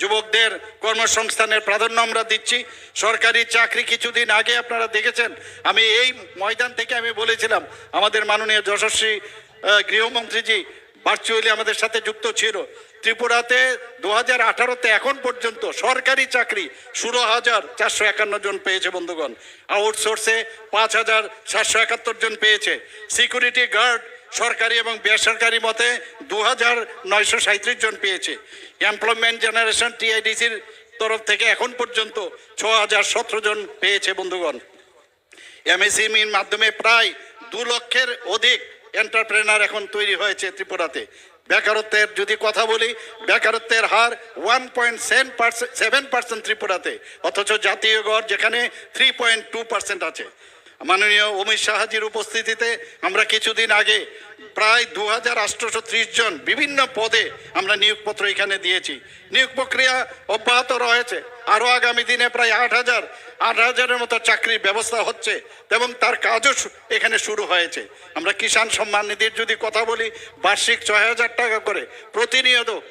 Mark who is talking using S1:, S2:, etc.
S1: যুবকদের কর্মসংস্থানের প্রাধান্য আমরা দিচ্ছি। সরকারি চাকরি কিছুদিন আগে আপনারা দেখেছেন, আমি এই ময়দান থেকে আমি বলেছিলাম, আমাদের মাননীয় যশস্বী গৃহমন্ত্রীজি ভার্চুয়ালি আমাদের সাথে যুক্ত ছিল। ত্রিপুরাতে দু হাজার আঠারোতে এখন পর্যন্ত সরকারি চাকরি ষোলো হাজার চারশো একান্ন জন পেয়েছে বন্ধুগণ। আউটসোর্সে পাঁচ হাজার সাতশো একাত্তর জন পেয়েছে। সিকিউরিটি গার্ড সরকারি এবং বেসরকারি মতে দু হাজার নয়শো সাঁত্রিশ জন পেয়েছে। এমপ্লয়মেন্ট জেনারেশন টিআইডিসির তরফ থেকে এখন পর্যন্ত ছ হাজার সতেরো জন পেয়েছে বন্ধুগণ। এমএসএমইর মাধ্যমে প্রায় দু লক্ষের অধিক এন্টারপ্রেনার এখন তৈরি হয়েছে ত্রিপুরাতে। বেকারত্বের যদি কথা বলি, বেকারত্বের হার one point seven percent seven percent ত্রিপুরাতে, অথচ জাতীয় গড় যেখানে থ্রি পয়েন্ট টু পার্সেন্ট আছে। মাননীয় অমিত শাহজির উপস্থিতিতে আমরা কিছুদিন আগে প্রায় দু হাজার আটশোশো ত্রিশ জন বিভিন্ন পদে আমরা নিয়োগপত্র এখানে দিয়েছি। নিয়োগ প্রক্রিয়া অব্যাহত রয়েছে। আরও আগামী দিনে প্রায় আট হাজার আট হাজারের মতো চাকরির ব্যবস্থা হচ্ছে এবং তার কাজও এখানে শুরু হয়েছে। আমরা কিষাণ সম্মান নিধির যদি কথা বলি, বার্ষিক ছয় হাজার টাকা করে প্রতিনিয়ত